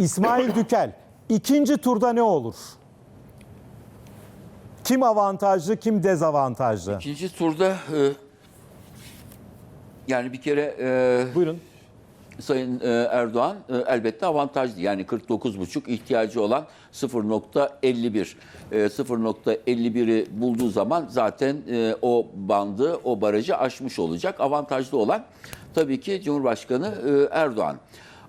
İsmail Dükel ikinci turda ne olur? Kim avantajlı, kim dezavantajlı? İkinci turda e, yani bir kere e, Buyurun. Sayın e, Erdoğan elbette avantajlı. Yani 49,5 ihtiyacı olan 0.51. E, 0.51'i bulduğu zaman zaten o bandı, o barajı aşmış olacak. Avantajlı olan tabii ki Cumhurbaşkanı Erdoğan.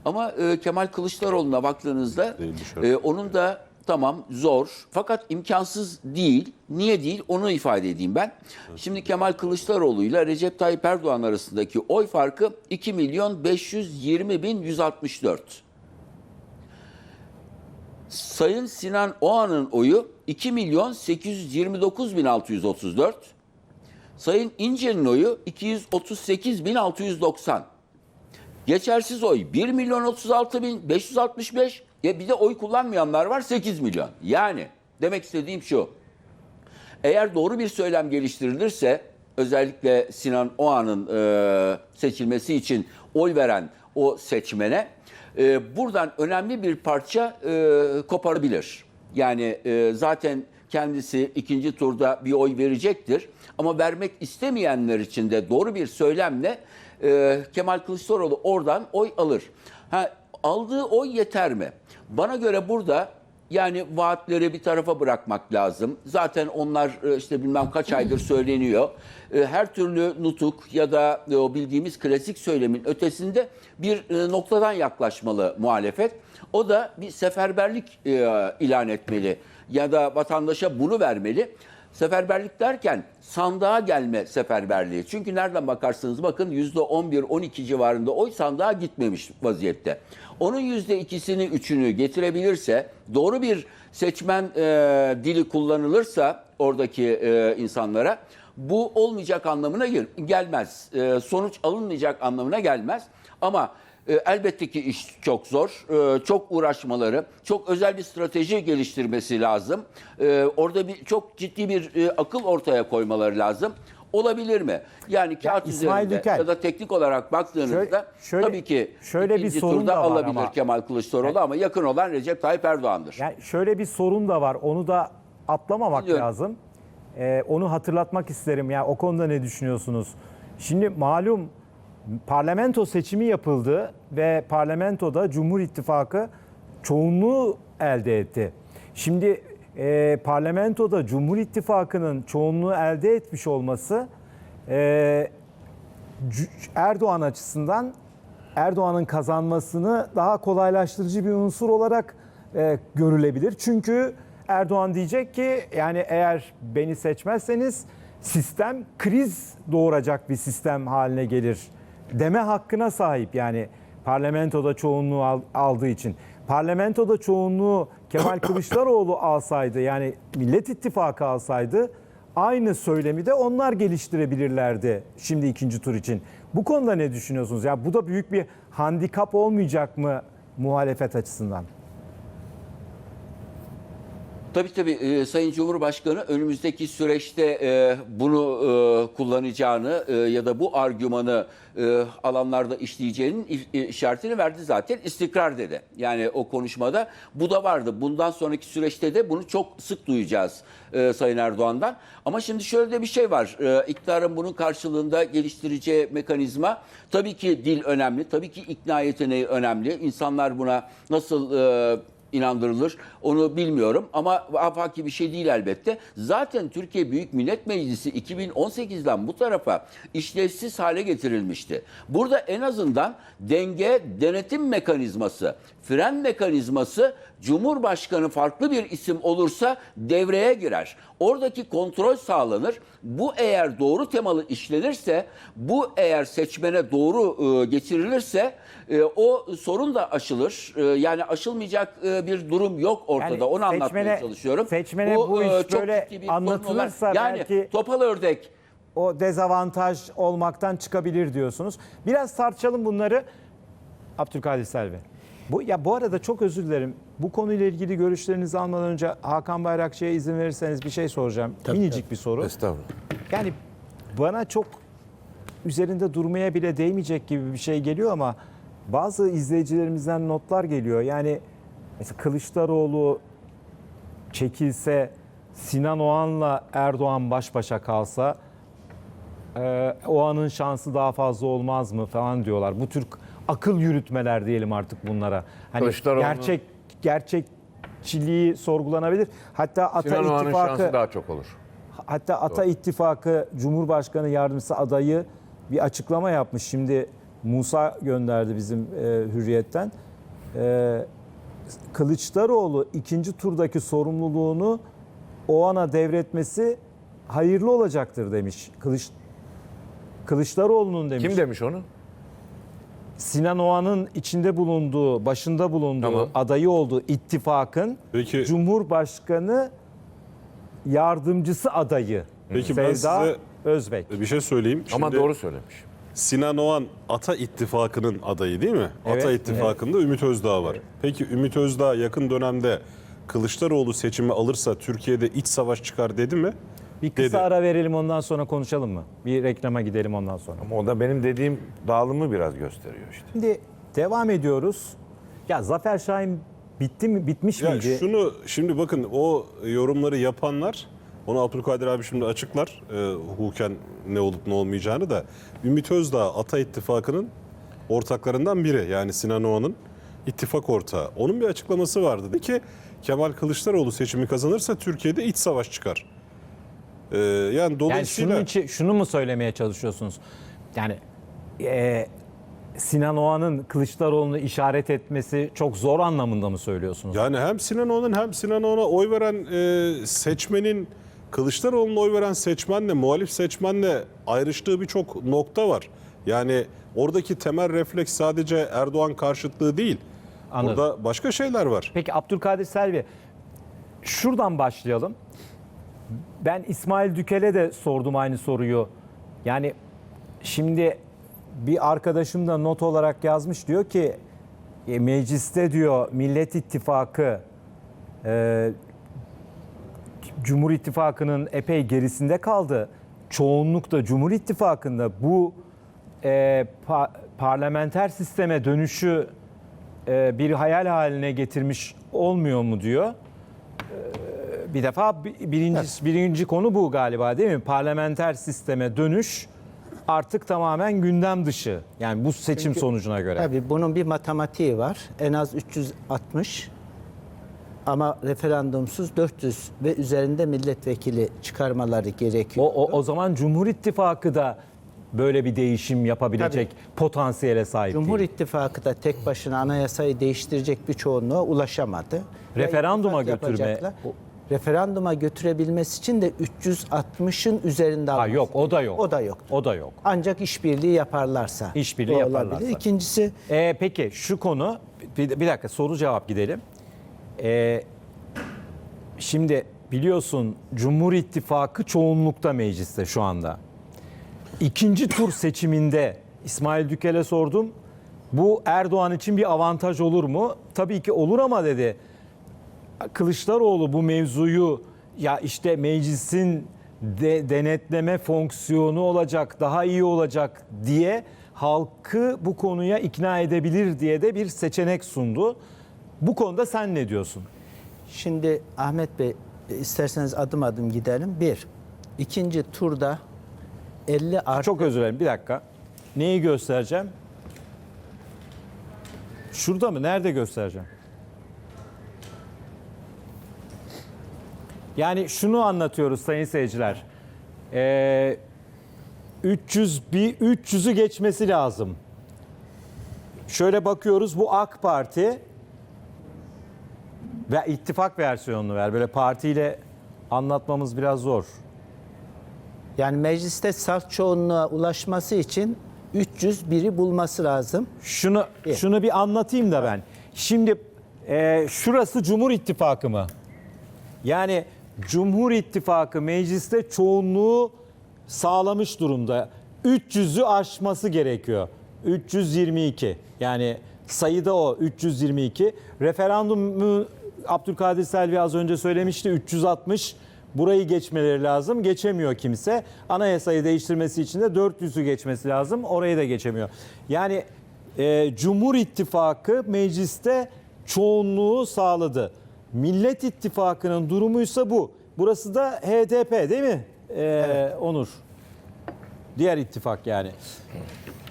Ama e, Kemal Kılıçdaroğlu'na baktığınızda e, onun da tamam zor fakat imkansız değil. Niye değil onu ifade edeyim ben. Şimdi Kemal Kılıçdaroğlu ile Recep Tayyip Erdoğan arasındaki oy farkı 2 milyon 520 bin 164. Sayın Sinan Oğan'ın oyu 2 milyon 829 bin 634. Sayın İnce'nin oyu 238 bin 690. Geçersiz oy 1 milyon 36 bin 565. Ya bir de oy kullanmayanlar var 8 milyon. Yani demek istediğim şu. Eğer doğru bir söylem geliştirilirse özellikle Sinan Oğan'ın e, seçilmesi için oy veren o seçmene e, buradan önemli bir parça e, koparabilir. Yani e, zaten kendisi ikinci turda bir oy verecektir. Ama vermek istemeyenler için de doğru bir söylemle e, Kemal Kılıçdaroğlu oradan oy alır. Ha, aldığı oy yeter mi? Bana göre burada yani vaatleri bir tarafa bırakmak lazım. Zaten onlar e, işte bilmem kaç aydır söyleniyor. E, Her türlü nutuk ya da e, o bildiğimiz klasik söylemin ötesinde bir noktadan yaklaşmalı muhalefet. O da bir seferberlik ilan etmeli ya da vatandaşa bunu vermeli. Seferberlik derken sandığa gelme seferberliği. Çünkü nereden bakarsanız bakın %11-12 civarında oy sandığa gitmemiş vaziyette. Onun %2'sini, 3'ünü getirebilirse, doğru bir seçmen e, dili kullanılırsa oradaki e, insanlara bu olmayacak anlamına gel- gelmez. E, sonuç alınmayacak anlamına gelmez. Ama e, elbette ki iş çok zor. E, çok uğraşmaları, çok özel bir strateji geliştirmesi lazım. E, orada bir çok ciddi bir e, akıl ortaya koymaları lazım. Olabilir mi? Yani kağıt İsmail üzerinde Dükel. ya da teknik olarak baktığınızda Şöyle- şöyle- tabii ki şöyle bir sorun turda da var alabilir ama. Kemal Kılıçdaroğlu ama yakın olan Recep Tayyip Erdoğan'dır. Yani şöyle bir sorun da var. Onu da atlamamak Biliyorum. lazım. Ee, onu hatırlatmak isterim. Ya o konuda ne düşünüyorsunuz? Şimdi malum parlamento seçimi yapıldı ve parlamentoda Cumhur İttifakı çoğunluğu elde etti. Şimdi e, parlamentoda Cumhur İttifakı'nın çoğunluğu elde etmiş olması e, Erdoğan açısından Erdoğan'ın kazanmasını daha kolaylaştırıcı bir unsur olarak e, görülebilir. Çünkü Erdoğan diyecek ki yani eğer beni seçmezseniz sistem kriz doğuracak bir sistem haline gelir deme hakkına sahip yani parlamentoda çoğunluğu al- aldığı için. Parlamentoda çoğunluğu Kemal Kılıçdaroğlu alsaydı yani Millet İttifakı alsaydı aynı söylemi de onlar geliştirebilirlerdi şimdi ikinci tur için. Bu konuda ne düşünüyorsunuz? Ya bu da büyük bir handikap olmayacak mı muhalefet açısından? Tabii tabii e, Sayın Cumhurbaşkanı önümüzdeki süreçte e, bunu e, kullanacağını e, ya da bu argümanı e, alanlarda işleyeceğinin işaretini verdi zaten istikrar dedi. Yani o konuşmada bu da vardı. Bundan sonraki süreçte de bunu çok sık duyacağız e, Sayın Erdoğan'dan. Ama şimdi şöyle de bir şey var. E, iktidarın bunun karşılığında geliştireceği mekanizma tabii ki dil önemli. Tabii ki ikna yeteneği önemli. İnsanlar buna nasıl e, inandırılır onu bilmiyorum ama afaki bir şey değil elbette. Zaten Türkiye Büyük Millet Meclisi 2018'den bu tarafa işlevsiz hale getirilmişti. Burada en azından denge, denetim mekanizması, fren mekanizması Cumhurbaşkanı farklı bir isim olursa devreye girer. Oradaki kontrol sağlanır. Bu eğer doğru temalı işlenirse, bu eğer seçmene doğru e, geçirilirse e, o sorun da aşılır. E, yani aşılmayacak e, bir durum yok ortada. Yani Onu anlatmaya seçmene- çalışıyorum. seçmene bu iş çok böyle bir anlatılırsa yani belki- topal ördek O dezavantaj olmaktan çıkabilir diyorsunuz. Biraz tartışalım bunları. Abdülkadir Selvi. Bu ya bu arada çok özür dilerim. Bu konuyla ilgili görüşlerinizi almadan önce Hakan Bayrakçı'ya izin verirseniz bir şey soracağım. Minicik bir soru. Estağfurullah. Yani bana çok üzerinde durmaya bile değmeyecek gibi bir şey geliyor ama bazı izleyicilerimizden notlar geliyor. Yani mesela Kılıçdaroğlu çekilse Sinan Oğan'la Erdoğan baş başa kalsa e, Oğan'ın şansı daha fazla olmaz mı falan diyorlar. Bu tür akıl yürütmeler diyelim artık bunlara. Hani Kılıçdaroğlu'nun- gerçek gerçekçiliği sorgulanabilir. Hatta Ata Sinan Oğan'ın İttifakı daha çok olur. Hatta Ata İttifakı Cumhurbaşkanı Yardımcısı adayı bir açıklama yapmış. Şimdi Musa gönderdi bizim e, Hürriyet'ten. E, Kılıçdaroğlu ikinci turdaki sorumluluğunu o ana devretmesi hayırlı olacaktır demiş. Kılıç Kılıçdaroğlu'nun demiş. Kim demiş onu? Sinan Oğan'ın içinde bulunduğu, başında bulunduğu, Tamam. adayı olduğu ittifakın Peki- Cumhurbaşkanı yardımcısı adayı. Peki ben Sevda size- Özbek. Bir şey söyleyeyim. Ama Şimdi doğru söylemiş. Sinan Oğan Ata İttifakı'nın adayı değil mi? Evet, Ata İttifakı'nda Ümit Özdağ var. Peki Ümit Özdağ yakın dönemde Kılıçdaroğlu seçimi alırsa Türkiye'de iç savaş çıkar dedi mi? Bir kısa Dedi. ara verelim ondan sonra konuşalım mı? Bir reklama gidelim ondan sonra. Ama o da benim dediğim dağılımı biraz gösteriyor işte. Şimdi devam ediyoruz. Ya Zafer Şahin bitti mi bitmiş Ya miydi? şunu şimdi bakın o yorumları yapanlar onu Abdülkadir abi şimdi açıklar e, hukuken ne olup ne olmayacağını da Ümit Özdağ Ata İttifakı'nın ortaklarından biri yani Sinan Oğan'ın ittifak ortağı. Onun bir açıklaması vardı. Dedi ki Kemal Kılıçdaroğlu seçimi kazanırsa Türkiye'de iç savaş çıkar. E, yani yani dolayısıyla şunun için, şunu mu söylemeye çalışıyorsunuz? Yani e, Sinan Oğan'ın Kılıçdaroğlu'nu işaret etmesi çok zor anlamında mı söylüyorsunuz? Yani hem Sinan Oğan'ın hem Sinan Oğan'a oy veren e, seçmenin Kılıçdaroğlu'na oy veren seçmenle muhalif seçmenle ayrıştığı birçok nokta var. Yani oradaki temel refleks sadece Erdoğan karşıtlığı değil. Anladım. Orada başka şeyler var. Peki Abdülkadir Selvi şuradan başlayalım. Ben İsmail Dükel'e de sordum aynı soruyu. Yani şimdi bir arkadaşım da not olarak yazmış diyor ki e, mecliste diyor Millet İttifakı e, Cumhur İttifakı'nın epey gerisinde kaldı. Çoğunluk da Cumhur İttifakı'nda bu e, pa- parlamenter sisteme dönüşü e, bir hayal haline getirmiş olmuyor mu diyor. E, Bir defa bi- birinci, birinci konu bu galiba değil mi? Parlamenter sisteme dönüş artık tamamen gündem dışı. Yani bu seçim sonucuna göre. Tabii bunun bir matematiği var. En az 360 ama referandumsuz 400 ve üzerinde milletvekili çıkarmaları gerekiyor. O, o, o zaman Cumhur İttifakı da böyle bir değişim yapabilecek potansiyele sahip Cumhur değil. İttifakı da tek başına anayasayı değiştirecek bir çoğunluğa ulaşamadı. Referanduma götürme- yapacaklar. Referanduma götürebilmesi için de 360'ın üzerinde Ha, alması yok o da yok. O da yok. O da yok. Ancak işbirliği yaparlarsa. İşbirliği o olabilir. yaparlarsa. İkincisi Ee, peki şu konu bir, bir dakika soru cevap gidelim. Ee, şimdi biliyorsun Cumhur İttifakı çoğunlukta mecliste şu anda. İkinci tur seçiminde İsmail Dükel'e sordum. Bu Erdoğan için bir avantaj olur mu? Tabii ki olur ama dedi. Kılıçdaroğlu bu mevzuyu ya işte meclisin de, denetleme fonksiyonu olacak, daha iyi olacak diye halkı bu konuya ikna edebilir diye de bir seçenek sundu. Bu konuda sen ne diyorsun? Şimdi Ahmet Bey isterseniz adım adım gidelim. Bir, ikinci turda 50 artı Çok özür dilerim bir dakika. Neyi göstereceğim? Şurada mı? Nerede göstereceğim? Yani şunu anlatıyoruz sayın seyirciler. Ee, 300 bir 300'ü geçmesi lazım. Şöyle bakıyoruz bu AK Parti ve ittifak versiyonunu ver. Böyle partiyle anlatmamız biraz zor. yani mecliste salt çoğunluğa ulaşması için 301'i bulması lazım. Şunu İyi. şunu bir anlatayım da ben. Şimdi e, şurası Cumhur İttifakı mı? Yani Cumhur İttifakı mecliste çoğunluğu sağlamış durumda. 300'ü aşması gerekiyor. 322. Yani sayıda o 322. Referandumu Abdülkadir Selvi az önce söylemişti 360. Burayı geçmeleri lazım. Geçemiyor kimse. Anayasayı değiştirmesi için de 400'ü geçmesi lazım. Orayı da geçemiyor. Yani e, Cumhur İttifakı mecliste çoğunluğu sağladı. Millet İttifakı'nın durumuysa bu. Burası da HDP değil mi? Ee, Onur. Diğer ittifak yani.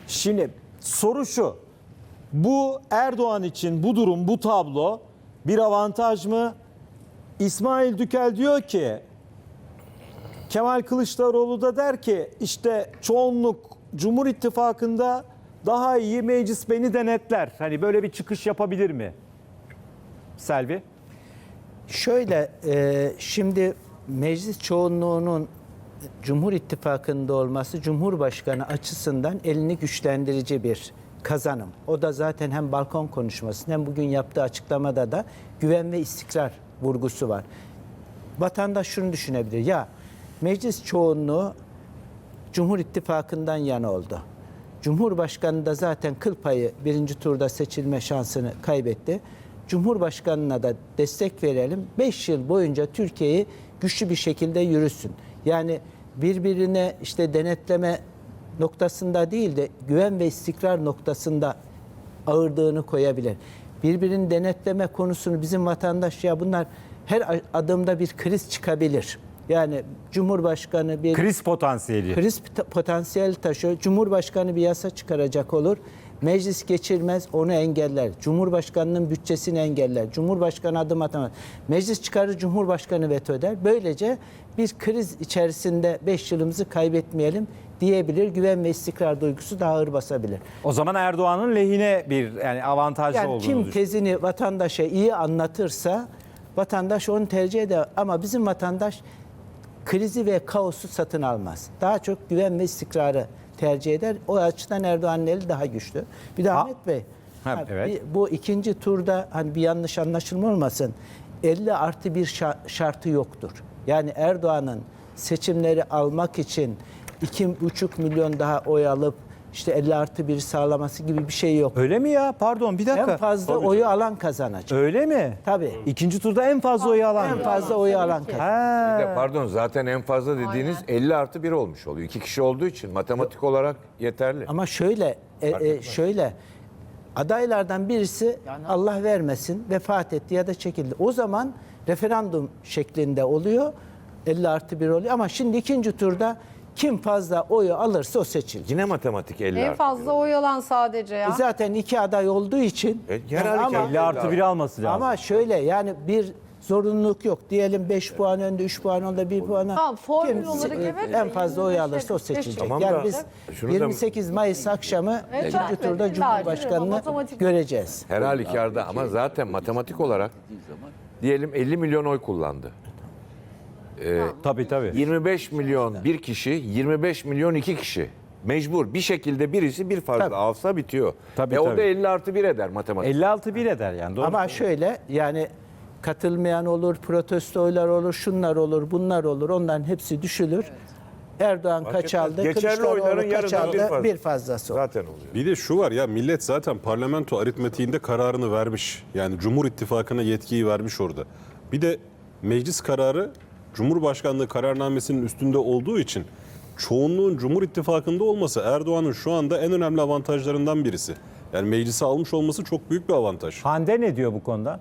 Şimdi soru şu. Bu Erdoğan için bu durum, bu tablo bir avantaj mı? İsmail Dükel diyor ki Kemal Kılıçdaroğlu da der ki işte çoğunluk Cumhur İttifakı'nda daha iyi meclis beni denetler. Hani böyle bir çıkış yapabilir mi? Selvi. Şöyle e, şimdi meclis çoğunluğunun Cumhur İttifakı'nda olması Cumhurbaşkanı açısından elini güçlendirici bir kazanım. O da zaten hem balkon konuşmasında hem bugün yaptığı açıklamada da güven ve istikrar vurgusu var. Vatandaş şunu düşünebilir. Ya meclis çoğunluğu Cumhur İttifakı'ndan yana oldu. Cumhurbaşkanı da zaten kıl payı birinci turda seçilme şansını kaybetti. Cumhurbaşkanına da destek verelim. 5 yıl boyunca Türkiye'yi güçlü bir şekilde yürüsün. Yani birbirine işte denetleme noktasında değil de güven ve istikrar noktasında ağırlığını koyabilir. Birbirini denetleme konusunu bizim vatandaş ya bunlar her adımda bir kriz çıkabilir. Yani Cumhurbaşkanı bir Kriz potansiyeli. kriz pot- potansiyel taşıyor. Cumhurbaşkanı bir yasa çıkaracak olur. Meclis geçirmez, onu engeller. Cumhurbaşkanının bütçesini engeller. Cumhurbaşkanı adım atamaz. Meclis çıkarır, Cumhurbaşkanı veto eder. Böylece bir kriz içerisinde 5 yılımızı kaybetmeyelim diyebilir. Güven ve istikrar duygusu daha ağır basabilir. O zaman Erdoğan'ın lehine bir yani avantajlı Yani olduğunu kim tezini vatandaşa iyi anlatırsa vatandaş onu tercih eder. Ama bizim vatandaş krizi ve kaosu satın almaz. Daha çok güven ve istikrarı tercih eder. O açıdan Erdoğan'ın eli daha güçlü. Bir de Ahmet Bey, Ha, ha, evet. bu ikinci turda hani bir yanlış anlaşılma olmasın. 50 artı bir şa- şartı yoktur. Yani Erdoğan'ın seçimleri almak için 2,5 milyon daha oy alıp işte 50 artı bir sağlaması gibi bir şey yok. Öyle mi ya? Pardon bir dakika. En fazla oyu alan kazanacak. Öyle mi? Tabii. İkinci turda en fazla oyu alan. En fazla oyu alan kazanacak. Ha. Bir de pardon zaten en fazla dediğiniz 50 artı 1 olmuş oluyor. İki kişi olduğu için matematik olarak yeterli. Ama şöyle e, e, şöyle adaylardan birisi Allah vermesin vefat etti ya da çekildi. O zaman referandum şeklinde oluyor. 50 artı 1 oluyor ama şimdi ikinci turda kim fazla oyu alırsa o seçilir. Yine matematik 50 En artı fazla oy alan sadece ya. E zaten iki aday olduğu için E, herhalde ama, kendi 50 artı 1 alması lazım. ama şöyle yani bir zorunluluk yok. Diyelim 5 puan önde, 3 puan önde, 1 puan Tamam, formül Kim olarak evet en fazla oy 25'e alırsa o 45 seçilecek. Tamam yani da biz şunu da- 28 Mayıs akşamı Evet, ikinci evet, turda evet, Cumhurbaşkanını matematik- göreceğiz. Her halükarda ama zaten matematik olarak diyelim 50 milyon oy kullandı. Tabii tabii. 25 milyon bir kişi, 25 milyon iki kişi. Mecbur bir şekilde birisi bir fazla Tabii. alsa bitiyor. Tabii, e o da tabii. 50 artı 1 eder matematik. 56 1 eder yani. Doğru. Ama şöyle yani katılmayan olur, protestoylar olur, şunlar olur, bunlar olur. Onların hepsi düşülür. Erdoğan kaç aldı, Geçerli Kılıçdaroğlu oyların kaç yarıdan aldı, bir fazla. bir fazlası oldu. Zaten oluyor. Bir de şu var ya millet zaten parlamento aritmetiğinde kararını vermiş. Yani Cumhur İttifakı'na yetkiyi vermiş orada. Bir de meclis kararı Cumhurbaşkanlığı kararnamesinin üstünde olduğu için çoğunluğun Cumhur İttifakı'nda olması Erdoğan'ın şu anda en önemli avantajlarından birisi. Yani meclise almış olması çok büyük bir avantaj. Hande ne diyor bu konuda?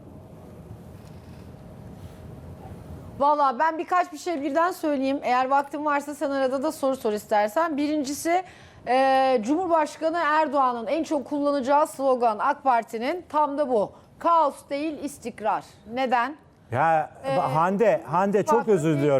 Valla ben birkaç bir şey birden söyleyeyim. Eğer vaktin varsa sen arada da soru sor istersen. Birincisi e, Cumhurbaşkanı Erdoğan'ın en çok kullanacağı slogan AK Parti'nin tam da bu. Kaos değil istikrar. Neden? Ya Hande, Hande çok özür diliyorum.